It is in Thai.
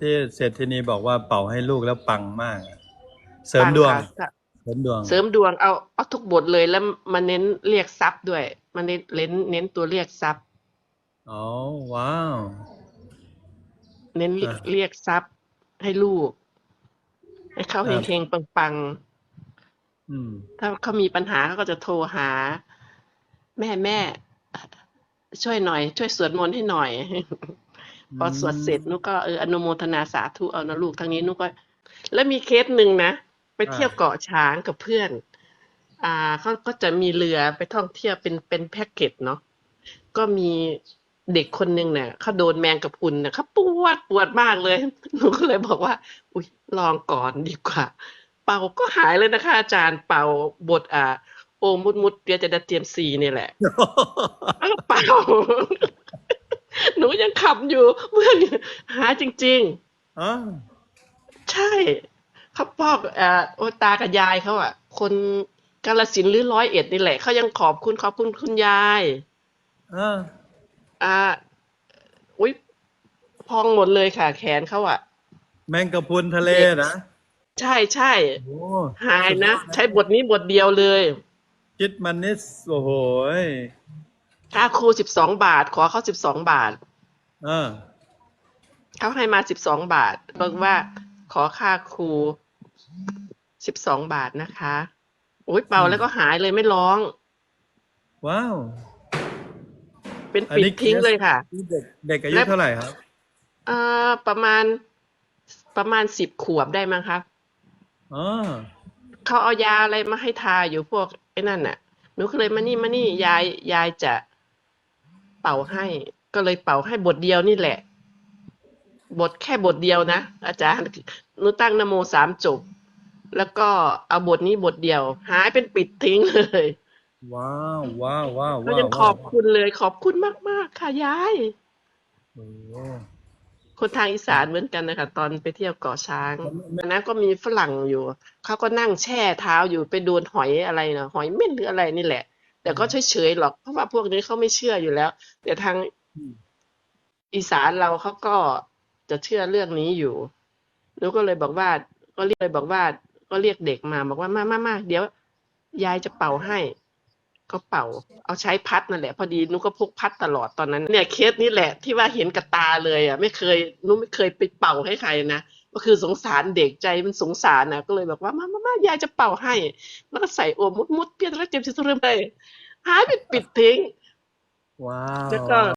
ที่เศรษฐินีบอกว่าเป่าให้ลูกแล้วปังมากอะเสริมดวงปัค่ะเสริมดวง เสริมดวงเอาเอาทุกบทเลยแล้วมาเน้นเรียกทรัพย์ด้วยมาเน้นเน้นเน้นตัวเรียกทรัพย์ อ๋อ ว้าว เน้นอะเรียกทรัพย์ให้ลูก ให้เขาครับ เฮงๆปังอืม ๆถ้าเขามีปัญหาเขาก็จะโทรหา แม่แม่ช่วยหน่อย ช่วยสวดมนต์ให้หน่อย พอสวดเสร็จนุกก็เอออนุโมทนาสาธุเอานะลูกทางนี้นุกก็ แล้วมีเคสหนึ่งนะไปเที่ยวเกาะช้างกับเพื่อน อ่าเขาก็จะมีเรือไปท่องเที่ยวเป็นเป็นแพ็กเกจเนาะก็มีเด็กคนหนึ่งเนี่ยเขาโดนแมงกะพรุนเนี่ยเขาปวดปวดมากเลยหนูก็เลยบอกว่า อุ้ยลองก่อนดีกว่า เป่าก็หายเลยนะคะ อาจารย์เป่าบทอ่าโอมุดมุดเดียวจะดัดเตรียมสีนี่แหละอ้าวเปล่า หนูยังขับอยู่เพื่อนหาจริงอ๋อๆใช่เขาพอกเอ่อโอตากับยายเขาอะ คนกาลสินธุ์หรือร้อยเอ็ดนี่แหละเขายังขอบคุณขอบคุณคุณยายอ่าอ่าอุ้ยพองหมดเลยค่ะ แขนเขาอะ แมงกะพรุนทะเลนะใช่ใช่โอ้หายนะ ใช้บทนี้บทเดียวเลยคิดมันนี่โอ้โหยค่าครูสิบสองบาท ขอเขาสิบสองบาท อ่าเขาให้มาสิบสองบาทบอกว่าขอค่าครูสิบสองบาทนะคะโอ้ยเป่าแล้วก็หายเลยไม่ร้อง ว้าว เป็นอันปิดนี้ ทิ้งเคสเลยค่ะนี่เด็กเด็กอายุและเท่าไหร่ครับ เอ่อประมาณประมาณสิบขวบได้มั้งครับอ๋อ เขาเอายาอะไรมาให้ทาอยู่พวกไอ้นั่นน่ะหนูก็เลยมานี่มานี่ยายยายจะเป่าให้ ก็เลยเป่าให้บทเดียวนี่แหละ บทแค่บทเดียวนะ อาจารย์หนูตั้งนโมสามจบ แล้วก็เอาบทนี้บทเดียว หายเป็นปิดทิ้งเลย ว้าวว้าวว้าวก็ว้ายังวขอบคุณเลยขอบคุณมากๆค่ะยายโอ้โหคนทางอีสานเหมือนกันนะคะตอนไปเที่ยวเกาะช้างอันนั้นก็มีฝรั่งอยู่เขาก็นั่งแช่เท้าอยู่ไปโดนหอยอะไรนะหอยเม่นหรืออะไรนี่แหละ แต่ก็เฉยๆหรอกเพราะว่าพวกนี้เขาไม่เชื่ออยู่แล้ว แต่ทาง อีสานเราเขาก็จะเชื่อเรื่องนี้อยู่หนูก็เลยบอกว่า ก็เรียกเลยบอกว่า ก็เรียกเด็กมาบอกว่ามามามาเดี๋ยวยายจะเป่าให้ ก็เป่า เอาใช้พัดนั่นแหละ พอดีนุก็พกพัดตลอดตอนนั้น เนี่ยเคสนี้แหละที่ว่าเห็นกับตาเลยอะ ไม่เคยนุไม่เคยไปเป่าให้ใครนะก็คือสงสารเด็กใจมันสงสารนะก็เลยบอกว่ามามามายายจะเป่าให้ แล้วก็ใส่โอมมุดมุดเพี้ยนแล้วเจ็บชิสเริ่มเลยหายไปปิดทิ้งว้าวแล้วก็